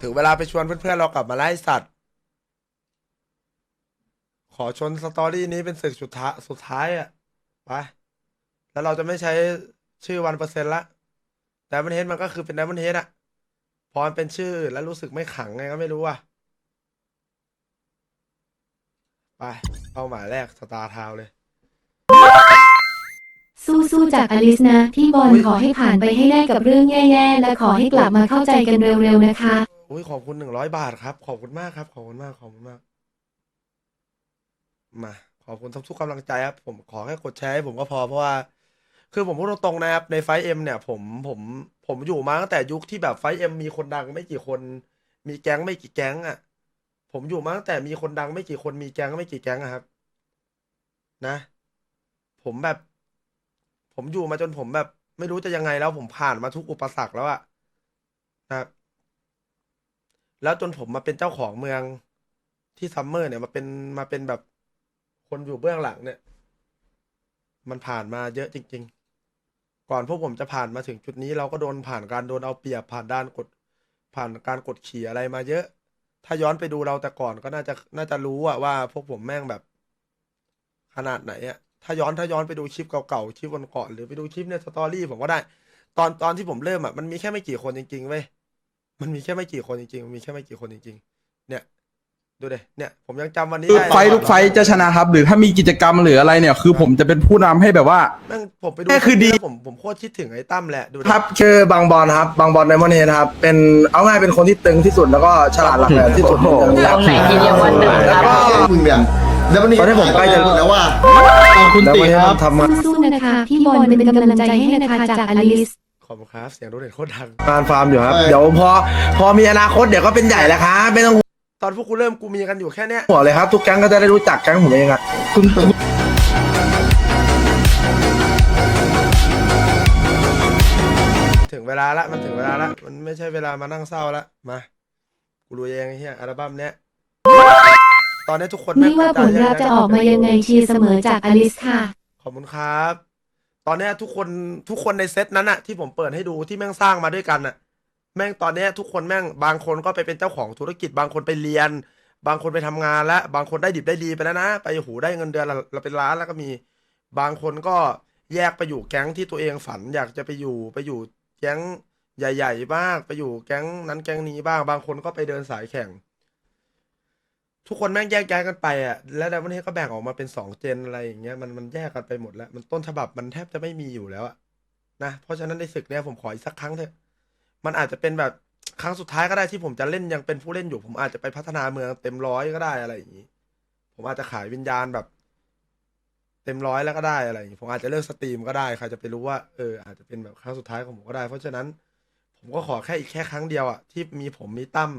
ถึงเวลาไปชวนเพื่อนๆเรากลับมาไล่สัตว์ ขอชนสตอรี่นี้เป็นศึกสุดท้ายสุดท้ายอะไปแล้วเราจะไม่ใช้ชื่อวันเปอร์เซ็นต์ละแต่มันเฮดมันก็คือเป็นไดมอนเฮดอะพอมันเป็นชื่อแล้วรู้สึกไม่ขังไงก็ไม่รู้อะไปเป้าหมายแรกสตาร์ทาวเลย สู้ๆจากอลิสนะที่บอลขอให้ผ่านไปให้ได้กับเรื่องแย่ๆ และขอให้กลับมาเข้าใจกันเร็วๆนะคะ อุ้ยขอบคุณหนึ่งร้อยบาทครับ ขอบคุณมากครับ ขอบคุณมาก ขอบคุณมาก มา ขอบคุณทุกๆกำลังใจครับ ผมขอแค่กดแชร์ให้ผมก็พอเพราะว่า คือผมพูดตรงๆนะครับ ในไฟเอ็มเนี่ย ผมผมผมอยู่มาตั้งแต่ยุคที่แบบไฟเอ็มมีคนดังไม่กี่คน มีแก๊งไม่กี่แก๊งอะ ผมอยู่มาตั้งแต่มีคนดังไม่กี่คนมีแก๊งไม่กี่แก๊งอะครับ นะ ผมแบบ ผมอยู่มาจนผมแบบ ไม่รู้จะยังไงแล้วผมผ่านมาทุกอุปสรรคแล้วอะนะครับ แล้วจนผมมาเป็นเจ้าของเมืองที่ซัมเมอร์เนี่ยมาเป็นมาเป็นแบบคนอยู่เบื้องหลังเนี่ย มันผ่านมาเยอะจริง ๆ ก่อนพวกผมจะผ่านมาถึงจุดนี้ เราก็โดนผ่านการโดนเอาเปรียบผ่านด้านกด ผ่านการกดขี่อะไรมาเยอะ ถ้าย้อนไปดูเราแต่ก่อนก็น่าจะน่าจะรู้อะว่า พวกผมแม่งแบบ ขนาดไหนอะ ถ้าย้อนถ้าย้อนไปดูคลิปเก่าๆคลิปวันก่อนหรือไปดูคลิปในสตอรี่ผมก็ได้ ตอนตอนที่ผมเริ่มอะมันมีแค่ไม่กี่คนจริงๆเว้ยมันมีแค่ไม่กี่คนจริงๆมันมีแค่ไม่กี่คนจริงๆ เนี่ย ดูเดเนี่ยผมยังจำวันนี้คือได้ไฟท์ทุกไฟท์จะชนะครับ หรือถ้ามีกิจกรรมหรืออะไรเนี่ย คือผมจะเป็นผู้นำให้แบบว่า แม่งผมไปดูแม่คือดี แล้วผมผมโคตรคิดถึงไอ้ตั้มแหละดูดิครับชื่อบางบอลครับบางบอลไดมอนด์เฮดครับเป็นเอาง่ายเป็นคนที่ตึงที่สุดแล้วก็ฉลาดหลักแหลมที่สุดในเมืองนี้ครับตรงไหนที่เรียกว่าตึงครับแล้วก็ มึงเนี่ย แล้ววันนี้ตอนนี้ผมใกล้จะแล้วว่าคุณแล้วติวันนี้ครับทำงานสู้ๆนะคะพี่บอลเป็นกำลังใจให้นะคะจากอลิส ขอบคุณครับ เสียงรถเด็ดโคตรดัง งานฟาร์มอยู่ครับ เดี๋ยวพอพอมีอนาคตเดี๋ยวก็เป็นใหญ่แล้วครับไม่ต้องตอนพวกกูเริ่มกูมีกันอยู่แค่เนี้ย ห่วงเลยครับ ทุกแก๊งก็จะได้รู้จักแก๊งผมเองอะคุณถึงเวลาละมันถึงเวลาละมันไม่ใช่เวลามานั่งเศร้าละมา กูรู้เองไอ้เหี้ยอัลบั้มเนี้ย ตอนนี้ทุกคนไม่ว่าผลแงลัพธ์จะออกมายังไงเชียร์เสมอจากอลิสค่ะ ขอบคุณครับ ตอนเนี้ยทุกคนทุกคนในเซตนั้นอะที่ผมเปิดให้ดูที่แม่งสร้างมาด้วยกันอะแม่งตอนเนี้ยทุกคนแม่งบางคนก็ไปเป็นเจ้าของธุรกิจบางคนไปเรียน บางคนไปทำงานแล้วบางคนได้ดิบได้ดีไปแล้วนะ ไปหูได้เงินเดือนละละเป็นล้านแล้วก็มี บางคนก็แยกไปอยู่แก๊งที่ตัวเองฝันอยากจะไปอยู่ไปอยู่แก๊งใหญ่ ๆ บ้างไปอยู่แก๊งนั้นแก๊งนี้บ้าง บางคนก็ไปเดินสายแข่ง ทุกคนแม่งแยกย้ายกันไปอะแล้วดับเบิลเฮดก็แบ่งออกมาเป็นสองเจนอะไรอย่างเงี้ยมันมันแยกกันไปหมดแล้ว มันต้นฉบับมันแทบจะไม่มีอยู่แล้วอะนะเพราะฉะนั้นในศึกเนี้ยผมขออีกสักครั้งเถอะมันอาจจะเป็นแบบครั้งสุดท้ายก็ได้ที่ผมจะเล่นยังเป็นผู้เล่นอยู่ ผมอาจจะไปพัฒนาเมืองเต็มร้อยก็ได้อะไรอย่างงี้ ผมอาจจะขายวิญญาณแบบ เต็มร้อยแล้วก็ได้อะไรอย่างงี้ผมอาจจะเลิกสตรีมก็ได้ใครจะไปรู้ว่าเอออาจจะเป็นแบบครั้งสุดท้ายของผมก็ได้ เพราะฉะนั้น ผมก็ขอแค่อีกแค่ครั้งเดียวอะที่มีผมมีตั้ม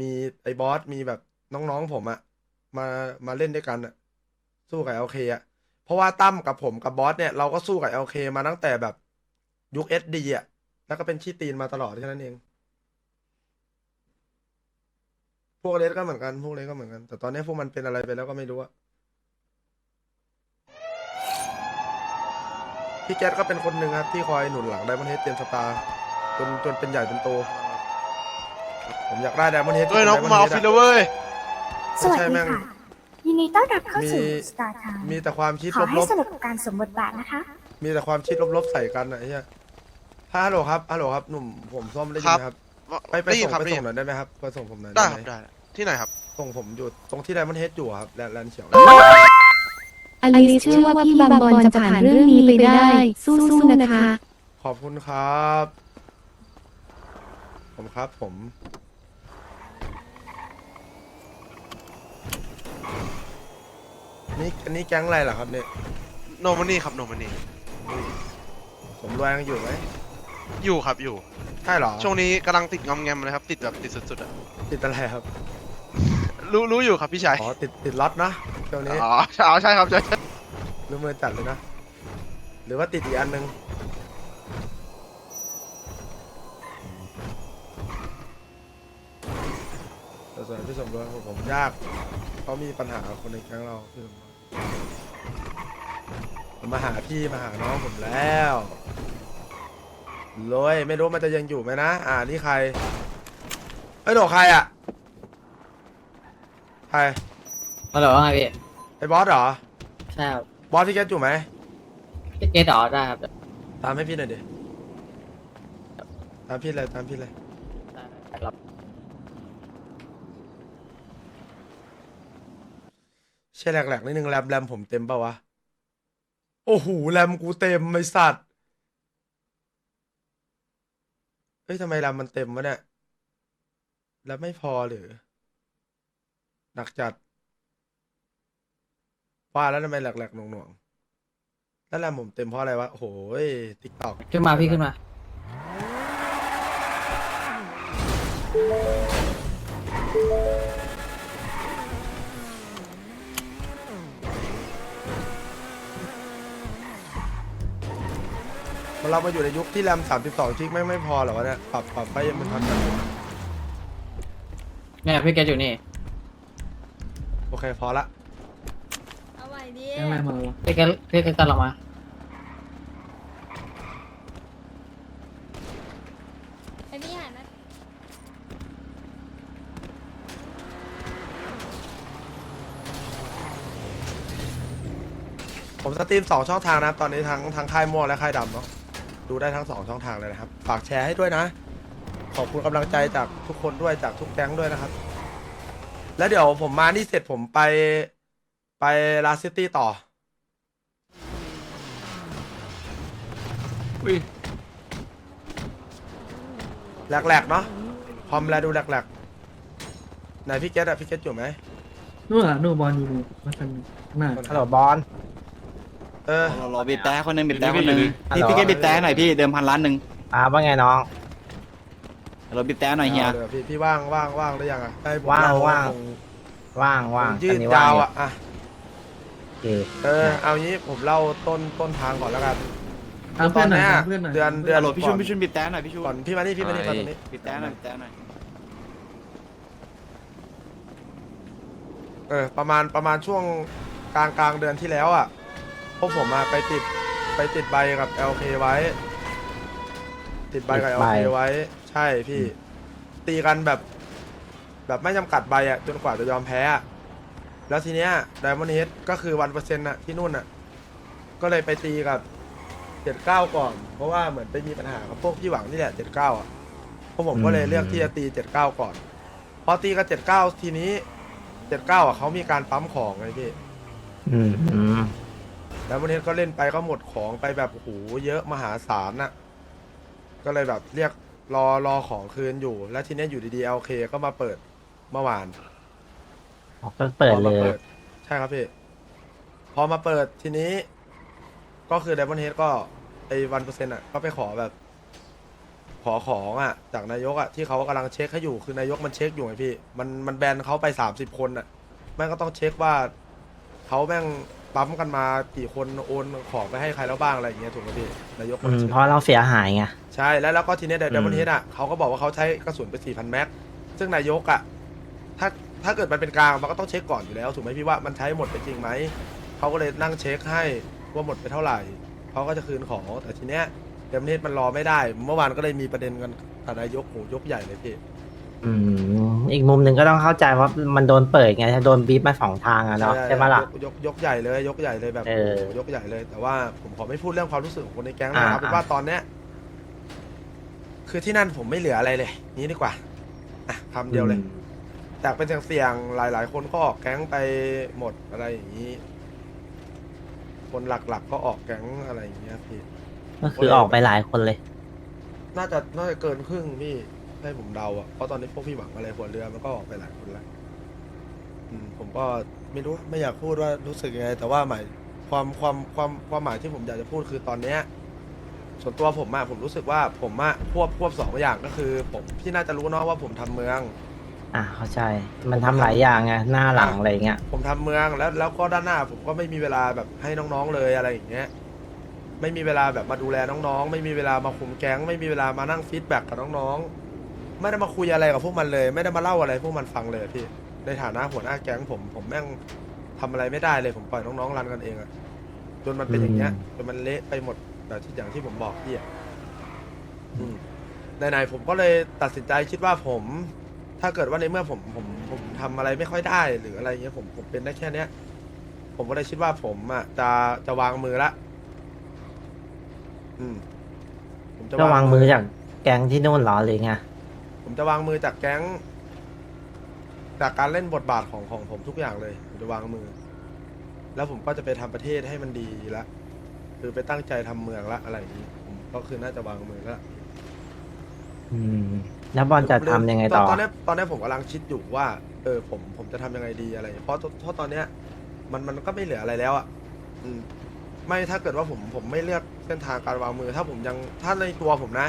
มีไอ้บอสมีแบบ น้องๆผมอะมามาเล่นด้วยกันอะสู้กับเอลเคอะเพราะว่าตั้มกับผมกับบอสเนี่ยเราก็สู้กับเอลเคมาตั้งแต่แบบยุคเอสดีอะแล้วก็เป็นชี้ตีนมาตลอดแค่นั้นเอง พวกเลสก็เหมือนกัน พวกเลสก็เหมือนกัน แต่ตอนนี้พวกมันเป็นอะไรไปแล้วก็ไม่รู้อะพี่แก๊สก็เป็นคนหนึ่งครับที่คอยหนุนหลังไดมอนเฮดเตรียมสตาร์จนจนเป็นใหญ่เป็นโต ผมอยากได้ไดมอนเฮดเฮ้ยน้องกูมาออฟฟิศแล้วเว้ย สวัสดีใช่แม่งค่ะ ยินดีต้อนรับเข้าสู่มี Star Time มีแต่ความคิดขอให้ลบสนุกกับการสวมบทบาทนะคะ ๆ มีแต่ความคิดลบๆใส่กันอะไอ้เหี้ยฮัลโหลครับ ฮัลโหลครับ หนุ่ม ผมส้มได้ยินไหมครับ ไปไปได้ยิส่นงครับไปได้ส่ยิงนหน่อยได้ไหมครับ ไปส่งผมหน่อยได้ได้คไหรับมได้ที่ไหนครับ ส่งผมอยู่ตรงที่ไดมอนเฮดอยู่อะครับแลนด์แลนด์เขียว อลิสเชื่อว่าพี่บางบอลจะผ่านเรื่องนี้ไปได้ สู้ๆนะคะ ขอบคุณครับ ผมครับผม นี่อันนี้แก๊งอะไรเหรอครับเนี่ยโนมันนี่ครับโนมันนี่ผมรวยยังอยู่ไหมอยู่ครับอยู่ ใช่เหรอช่วงนี้กำลังติดงอมแงมเลยครับ ติดแบบติดสุดๆอะติดอะไรครับรู้รู้อยู่ครับพี่ชายอ๋อติดติดล็อตนะช่วงนี้อ๋อใช่อ๋อใช่ครับใช่ใช่รู้มือจัดเลยนะ หรือว่าติดอีกอันหนึ่งแต่ส่วนพี่สมรวยของผมยาก เขามีปัญหากับคนในแก๊งเราพี่สมรวยผมมาหาพี่มาหาน้องผมแล้วรวยไม่รู้มันจะยังอยู่ไหมนะ อ่านี่ใครไอ้ยโดใครอะใครฮัลโหลว่าไงพี่ไอ้บอสเหรอ ใช่ครับบอสที่แกอยู่ไหมพี่เกตอ๋อได้ครับตามให้พี่หน่อยดิตามพี่เลยตามพี่เลย ได้รับ เช่แหลกๆนิดนึงแรมแรมผมเต็มปล่าวะ โอ้โหแรมกูเต็มไอสัตว์เฮ้ยทำไมแรมมันเต็มวะเนี่ยแรมไม่พอหรือหนักจัดว่าแล้วทำไมแหลกๆหน่วงๆแล้วแรมผมเต็มเพราะอะไรวะโอ้โหติ๊กตอกขึ้นมาพี่ขึ้นมา เรามาอยู่ในยุคที่แรม32จิกไม่งไม่พอเหรอวะเนี่ยปรับปรับไปยังมันทันกันอยู่เนี่ยพี่เกตอยู่นี่โอเคพอละเอาไว้ดิยังไงมาวะพี่เกตพี่เกตตามเรามาไอพี่หันมาผมสตรีมสองช่องทางนะครับตอนนี้ทั้งทั้งค่ายม่วงและค่ายดำเนาะ ดูได้ทั้งสองช่องทางเลยนะครับ ฝากแชร์ให้ด้วยนะ ขอบคุณกำลังใจจากทุกคนด้วยจากทุกแก๊งด้วยนะครับ แล้วเดี๋ยวผมมานี่เสร็จผมไปไปลาซิตี้ต่อ อุ้ยแหลกๆเนาะคอมแลดูแหลกๆไหนพี่เกตอะพี่เกตอยู่ไหมนู่นอะนู่นบอลอยู่นู่นมาทางหน้าฮัลโหลบอล เออรอรอบีบแต่คนหนึ่งบีบแต่คนหนึ่งพี่พี่แกบีบแต่หน่อยพี่เดิมพันล้านหนึ่งอ่าว่าไงน้องรอบีบแต่หน่อยเฮีย อาดี๋วพี่พี่ว่างว่างว่างหรือยังอะให้ผมว่างเล่ว่างคว่างว่างผมยืดยาวอะอะโอเคเออเอางี้ผมเล่าต้นต้นทางก่อนแล้วกันตามเพื่อนหน่อยตตามเพื่อนหน่อย เดือนเดือนฮัลโหลพี่ชุนก่อพี่ชุนบีบแต่หน่อยพี่ชุนก่อนพี่มานี่พี่มานี่มาตรงนี้บีบแต่หน่อยบีบแต่หน่อยเออประมาณประมาณช่วงกลางกลางเดือนที่แล้วอะ พวกผมมาไปติดไปติดใบกับ LK ไว้ ติดใบกับ LK ไว้ ใช่พี่ ตีกันแบบ แบบไม่จำกัดใบอะจนกว่าจะยอมแพ้อะแล้วทีเนี้ยไดมอนด์เฮดก็คือวันเปอร์เซ็นต์อะที่นู่นอะก็เลยไปตีกับเจ็ดเก้าก่อน เพราะว่าเหมือนไปมีปัญหากับพวกพี่หวังนี่แหละเจ็ดเก้าอะพวกผมก็เลยเลือกที่จะตีเจ็ดเก้าก่อน พอตีกับเจ็ดเก้าทีนี้เจ็ดเก้าอะเขามีการปั๊มของไงพี่ อืมอืม แล้ววันนี้ก็เล่นไปก็หมดของไปแบบโอ้โหเยอะมหาศาลน่ะ ก็เลยแบบเรียกรอรอของคืนอยู่ แล้วทีเนี้ยอยู่ดีๆ LK ก็มาเปิดเมื่อวานก็เปิดพอเลมาย ใช่ครับพี่ พอมาเปิดทีนี้ ก็คือ Diamond Head ก็ไอ้วันเปอร์เซ็นต์อะ ก็ไปขอแบบ ขอของอะ จากนายกอะ ที่เขากำลังเช็คให้อยู่คือนายกมันเช็คอยู่ไงพี่ มันมันแบนเขาไปสามสิบคนอะ แม่งก็ต้องเช็คว่าเขาแม่ง ปั๊มกันมากี่คนโอนของไปให้ใครแล้วบ้างอะไรอย่างเงี้ยถูกไหมพี่นายกมันเช็คเพราะเราเสียหายไง ใช่แล้วแล้วก็ทีเนี้ยเดมอนเฮดอะเขาก็บอกว่าเขาใช้กระสุนไปสี่พันแม็ก ซึ่งนายกอะถ้าถ้าเกิดมันเป็นกลางมันก็ต้องเช็คก่อนอยู่แล้วถูกไหมพี่ว่ามันใช้หมดไปจริงไหม เขาก็เลยนั่งเช็คให้ว่าหมดไปเท่าไหร่เขาก็จะคืนของแต่ทีเนี้ยเดมอนเฮดมันรอไม่ได้ เมื่อวานก็เลยมีประเด็นกันกับนายกโหยกใหญ่เลยพี่ อืมอีกมุมหนึ่งก็ต้องเข้าใจว่ามันโดนเปิดไงโดนบีบมาสองทางอะเนาะใช่ไหมล่ะ ยกยกยกใหญ่เลย ยกใหญ่เลยแบบเออ โอ้โหยกใหญ่เลย แต่ว่าผมขอไม่พูดเรื่องความรู้สึกของคนในแก๊งนะครับอ่าเป็นว่าตอนเนี้ยคือที่นั่นผมไม่เหลืออะไรเลย นี้ดีกว่าอะคำเดียวเลยจากเป็นเสี่ยงๆหลาย ๆ คนก็ออกแก๊งไปหมดอะไรอย่างนี้ คนหลักๆก็ออกแก๊งอะไรอย่างเงี้ยพี่ ก็คือออกไปหลายคนเลย น่าจะน่าจะเกินครึ่งพี่ ให้ผมเดาอะเพราะตอนนี้พวกพี่หวังอะไรหัวเรือมันก็ออกไปหลายคนแล้วอืมผมก็ไม่รู้ไม่อยากพูดว่ารู้สึกยังไง แต่ว่าหมายความความความความหมายที่ผมอยากจะพูดคือตอนเนี้ยส่วนตัวผมอะผมรู้สึกว่าผมอะควบควบสองอย่างก็คือ ผมพี่น่าจะรู้เนาะว่าผมทำเมือง อะเข้าใจ มันทำหลายอย่างไงหน้าหลังอะไรเงี้ย ผมทำเมืองแล้วแล้วก็ด้านหน้าผมก็ไม่มีเวลาแบบให้น้องๆเลยอะไรอย่างเงี้ยไม่มีเวลาแบบมาดูแลน้องๆ ไม่มีเวลามาคุมแก๊ง ไม่มีเวลามานั่งฟีดแบ็กกับน้องๆ ไม่ได้มาคุยอะไรกับพวกมันเลย ไม่ได้มาเล่าอะไรพวกมันฟังเลยพี่ ในฐานะหัวหน้าแก๊งผมผมแม่งทำอะไรไม่ได้เลยผมปล่อยน้องๆรันกันเองอะจนมันเป็นอย่างเงี้ยจนมันเละไปหมดแบบที่อย่างที่ผมบอกพี่อะอืมไหนๆผมก็เลยตัดสินใจคิดว่าผม ถ้าเกิดว่าในเมื่อผมผมผมทำอะไรไม่ค่อยได้หรืออะไรเงี้ยผมผมเป็นได้แค่เนี้ย ผมก็เลยคิดว่าผมอะจะจะวางมือละอืม ผมจะก็วางมือจากแก๊งที่นู่นเหรอหรือไง ผมจะวางมือจากแก๊ง จากการเล่นบทบาทของของผมทุกอย่างเลย ผมจะวางมือ แล้วผมก็จะไปทำประเทศให้มันดีละคือไปตั้งใจทำเมืองละอะไรอย่างนี้ผมก็คือน่าจะวางมือละ อืมแล้วบอลจะทำยังไงต่อ ตอนเนี้ยตอนเนี้ยผมกำลังคิดอยู่ว่า เออผมผมจะทำยังไงดีอะไร เพราะเพราะตอนเนี้ย มันมันก็ไม่เหลืออะไรแล้วอะอืมไม่ถ้าเกิดว่าผมผมไม่เลือกเส้นทางการวางมือ ถ้าผมยังถ้าในตัวผมนะ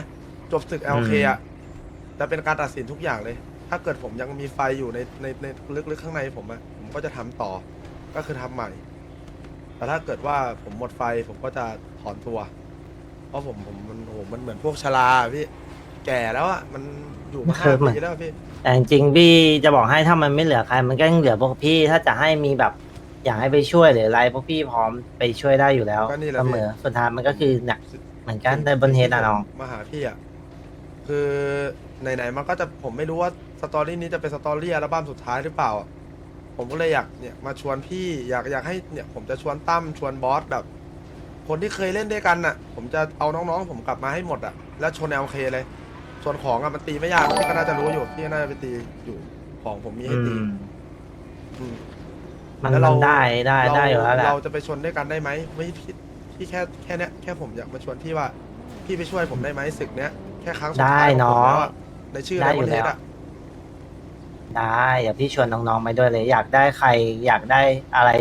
จบศึก LK อะ จะเป็นการตัดสินทุกอย่างเลย ถ้าเกิดผมยังมีไฟอยู่ในในในลึกๆข้างในผมอะผมก็จะทำต่อ ก็คือทำใหม่ แต่ถ้าเกิดว่าผมหมดไฟผมก็จะถอนตัว เพราะผมผมมันโอ้โหมันเหมือนพวกชราอะพี่ แก่แล้วอะมันอยู่มาเคห้ายเหมือนปีแล้วอะพี่ แต่จริงๆพี่จะบอกให้ถ้ามันไม่เหลือใคร มันก็ยังเหลือพวกพี่ถ้าจะให้มีแบบอยากให้ไปช่วยหรืออะไรพวกพี่พร้อมไปช่วยได้อยู่แล้วก็นี่แหละเสพี่ มอสุดท้ายมันก็คือเนี่ยเหมือนกันในบนเฮดอะน้อง มาหาพี่อะคือ ไหนๆมันก็จะผมไม่รู้ว่าสตอรี่นี้จะเป็นสตอรี่อัลบั้มสุดท้ายหรือเปล่าอะผมก็เลยอยากเนี่ยมาชวนพี่อยากอยากให้เนี่ยผมจะชวนตั้มชวนบอสแบบ คนที่เคยเล่นด้วยกันน่ะ ผมจะเอาน้องๆ ผมกลับมาให้หมดอะแล้วชนแอลเคเลย ส่วนของอะมันตีไม่ยากพี่ก็น่าจะรู้อยู่พี่ก็น่าจะไปตีอยู่ของผมมีให้อืตีมอืม มันแล้วเรา มันได้ได้ได้อยู่แล้วแหละเราจะไปชนด้วยกันได้ไหมไม่พี่พี่แค่แค่เนี้ยแค่ผมอยากมาชวนพี่ว่า พี่ไปช่วยผมได้ไหมศึกเนี้ยแค่ครั้งสุดได้ท้ายของผมเนาะแล้วอะ ในชื่อได้ในอปยู่ระเทศแล้ว อะได้เดี๋ยวพี่ชวนน้องๆไปด้วยเลย อยากได้ใครอยากได้อะไร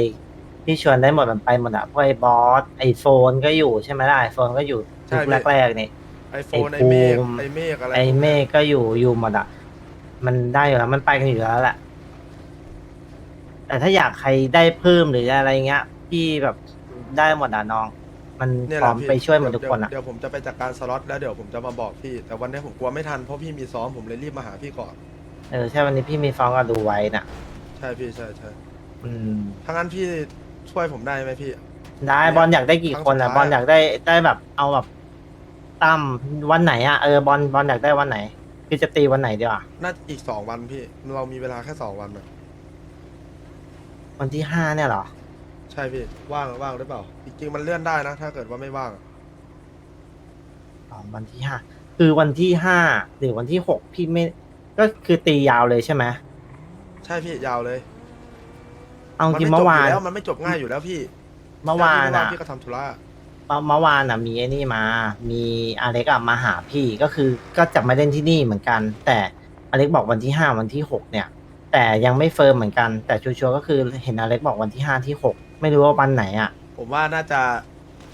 พี่ชวนได้หมดมันไปหมดอะพวกไอ้บอสไอโฟนก็อยู่ใช่ไหมล่ะไอโฟนก็อยู่ยุคแรกๆนี่ ไอโฟนไอ้ไอเมฆภูมิ ไอเมฆอะไรไอเมฆก็อยู่อยู่หมดอะมันได้อยู่แล้วมันไปกันอยู่แล้วแหละ แต่ถ้าอยากใครได้เพิ่มหรืออะไรเงี้ย พี่แบบได้หมดอะน้อง มันเนี่ยพแหร้อละมพี่ไปช่วยหมดทุกคนเดี๋อะยวเดี๋ยวผมจะไปจัดการสล็อตแล้วเดี๋ยวผมจะมาบอกพี่ แต่วันนี้ผมกลัวไม่ทันเพราะพี่มีซ้อมผมเลยรีบมาหาพี่ก่อน เออใช่วันนี้พี่มีฟ้องก็ดูไว้น่ะ ใช่พี่ใช่ใช่อืมถ้างั้นพี่ช่วยผมได้ไหมพี่ ได้บอลอยากได้กี่คนอะครั้งสุดท้ายอะบอลอยากได้ได้แบบเอาแบบตั้มวันไหนอะเออบอลบอลอยากได้วันไหนพี่จะตีวันไหนดีวะน่าอีกสองวันพี่ เรามีเวลาแค่สองวันอะวันที่ห้าเนี่ยเหรอ ใช่พี่ ว่างว่างหรือเปล่า จริงๆมันเลื่อนได้นะ ถ้าเกิดว่าไม่ว่างอะอ๋อวันที่ห้าคือวันที่ห้าหรือวันที่หกพี่ไม่ ก็คือตียาวเลยใช่ไหมใช่พี่ยาวเลยเอาจมันริงไม่จเมื่บออวานยู่แล้วมันไม่จบง่ายอยู่แล้วพี่เมื่อวานใช่อะพี่ก็ทำธุระเมื่อเมื่อวานอะมีไอ้นี่มา มีอเล็กอะมาหาพี่ก็คือก็จะมาเล่นที่นี่เหมือนกัน แต่อเล็กบอกวันที่ห้าวันที่หกเนี่ย แต่ยังไม่เฟิร์มเหมือนกัน แต่ชัวร์ๆก็คือเห็นอเล็กบอกวันที่ห้าที่หก ไม่รู้ว่าวันไหนอะ ผมว่าน่าจะ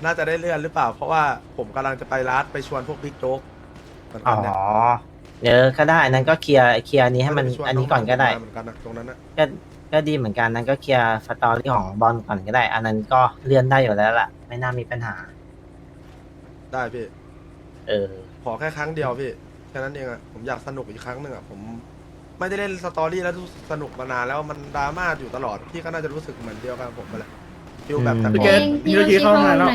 น่าจะได้เลื่อนหรือเปล่า เพราะว่าผมกำลังจะไปร้านไปชวนพวกบิ๊กโจ๊กเหมือนอ๋กัอนเนี่ยเดี๋ยวก็ได้นั้นก็เคลียร์เคลียร์อันนี้ให้มันจะไปชวอันนี้ก่อนก็ได้ เหมือนกันอะตรงนั้นอะก็ก็ดีเหมือนกันนั้นก็เคลียร์สตอรี่ของบอลก่อนก็ได้ อันนั้นก็เลื่อนได้อยู่แล้วล่ะ ไม่น่ามีปัญหา ได้พี่ เออ ขอแค่ครั้งเดียวพี่แค่นั้นเองอะผมอยากสนุกอีกครั้งหนึ่งอะผม ไม่ได้เล่นสตอรี่แล้วรู้สึกสนุกมานานแล้วมันดราม่าอยู่ตลอดพี่ก็น่าจะรู้สึกเหมือนเดียวกันกับผมไปแหละฟิลแบบแต่อืมก่อน พี่เกตพี่เมื่อกี้เข้ามาแล้ว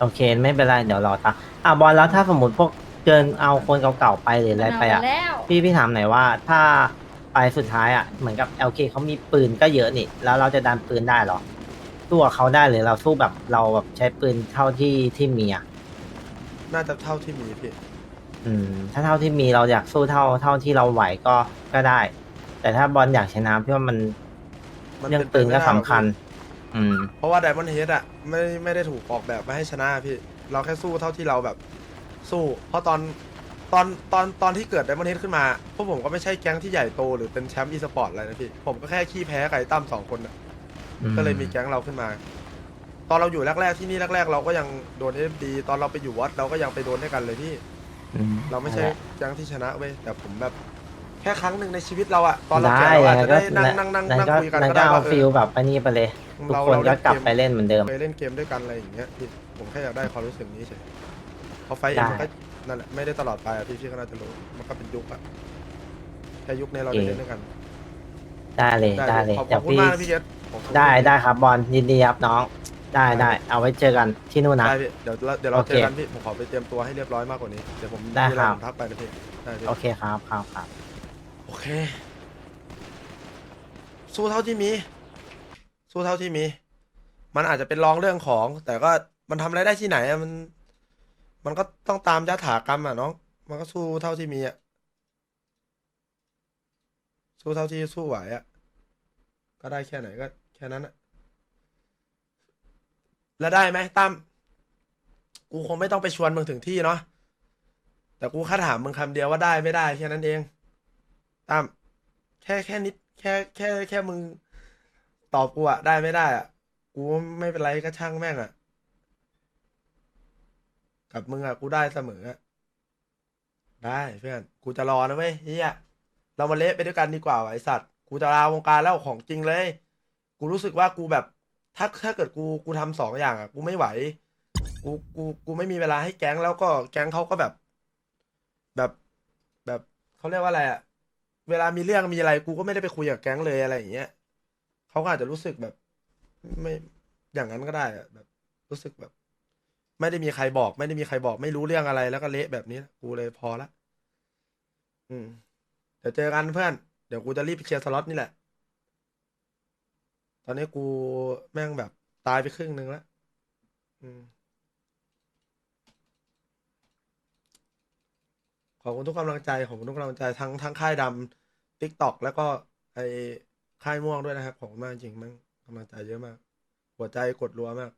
โอเค ไม่เป็นไรเดี๋ยวรอตามอะบอลแล้วถ้าสมมติพวกเกินเอาคนเก่าๆไปหรืออะไรไปอะ แล้วพี่พี่ถามหน่อยว่าถ้าไปสุดท้ายอะเหมือนกับ LK เขามีปืนก็เยอะนี่ แล้วเราจะดันปืนได้เหรอสู้กับเขาได้หรือเราสู้แบบเราแบบใช้ปืนเท่าที่ที่มีอะน่าจะเท่าที่มีพี่ อืม ถ้าเท่าที่มีเราอยากสู้เท่าเท่าที่เราไหวก็ก็ได้ แต่ถ้าบอลอยากชนะพี่ว่ามันมันเรื่องป็ปืนก็ไได้หรสำอกคัญพี่อืม เพราะว่าไดมอนด์เฮดอะไม่ไม่ได้ถูกออกแบบมาให้ชนะพี่ เราแค่สู้เท่าที่เราแบบสู้ เพราะตอนตอนตอนตอนที่เกิดไดมอนด์เฮดขึ้นมาพวกผมก็ไม่ใช่แก๊งที่ใหญ่โตหรือเป็นแชมป์อีสปอร์ตอะไรนะพี่ ผมก็แค่ขี้แพ้ไก่ตั้มสองคนน่ะก็เลยมีแก๊งเราขึ้นมา ตอนเราอยู่แรกๆที่นี่แรก ๆ เราก็ยังโดนเอฟดีตอนเราไปอยู่วัดเราก็ยังไปโดนด้วยกันเลยพี่อืม เราไม่ใช่นั่นแหละแก๊งที่ชนะเว้ยแต่ผมแบบ แค่ครั้งหนึ่งในชีวิตเราอะตอนเราได้แก่เราอาจงั้จะนก็ได้นั่งนั่งนั่งงั้นนั่งก็คุยกันงั้นก็ก็ได้เอาว่าเอฟิอลแบบอันนี้ไปเลยทุกเราคนเราก็เล่นกลับเกมไปเล่นเหมือนเดิมไปเล่นเกมด้วยกันอะไรอย่างเงี้ยพี่ผมแค่อยากได้ความรู้สึกนี้เฉยเพราะไฟท์เองมันก็นั่นแหละไม่ได้ตลอดไปอะพี่พี่ก็น่าจะรู้มันก็เป็นยุคอะแค่ยุคนี้เราได้เล่นด้วยกันได้เลยได้เลยขอบเดี๋ยวคุณพี่มากนะพี่เกศขอบคุณ ได้ได้ครับบอลยินดีครับน้อง ได้ได้เอาไว้เจอกันที่นู่นนะ ได้พี่เดี๋ยวเราเดี๋ยวเราโอเคเจอกันพี่ผมขอไปเตรียมตัวให้เรียบร้อยมากกว่านี้เดี๋ยวผมได้มีอะไรครับ ผมทักไปนะพี่ได้พี่โอเคครับครับครับโอเค สู้เท่าที่มี สู้เท่าที่มี มันอาจจะเป็นรองเรื่องของ แต่ก็มันทำอะไรได้ที่ไหนอะมัน มันก็ต้องตามยถากรรมอะน้องมันก็สู้เท่าที่มีอะสู้เท่าที่สู้ไหวอะก็ได้แค่ไหนก็ แค่นั้นอะ แล้วได้ไหมตั้มกูคงไม่ต้องไปชวนมึงถึงที่เนาะแต่กูแค่ถามมึงคำเดียวว่าได้ไม่ได้แค่นั้นเองตั้มแค่แค่นิด แค่แค่แค่มึงตอบกูอะได้ไม่ได้อะกูไม่เป็นไรก็ช่างแม่งอะกับมึงอะกูได้เสมออะได้เพื่อน กูจะรอนะเว้ยเฮียเรามาเละไปด้วยกันดีกว่าไอสัตว์ กูจะลาวงการแล้วของจริงเลย กูรู้สึกว่ากูแบบ ถ้าถ้าเกิดกูกูทำสองอย่างอะ กูไม่ไหว กูกูกูไม่มีเวลาให้แก๊งแล้วก็แก๊งเขาก็แบบ แบบแบบเขาเรียกว่าอะไรอะ เวลามีเรื่องมีอะไร กูก็ไม่ได้ไปคุยกับแก๊งเลยอะไรอย่างเงี้ยเขาก็อาจจะรู้สึกแบบ ไม่อย่างนั้นก็ได้อะแบบ รู้สึกแบบ ไม่ได้มีใครบอก ไม่ได้มีใครบอก ไม่รู้เรื่องอะไรแล้วก็เละแบบนี้กูเลยพอละอืมเดี๋ยวเจอกันเพื่อน เดี๋ยวกูจะรีบไปเคลียร์สล็อตนี่แหละ ตอนนี้กูแม่งแบบตายไปครึ่งหนึ่งแล้วอขอบคุณทุกกำลังใจขอบคุณทุกกำลังใจทั้งทั้งค่ายดำทิกตอกแล้วก็ไอค่ายม่วงด้วยนะครับ ขอบคุณมากจริงๆมั่งกำลังใจเยอะมาก หัวใจกดรัวมาก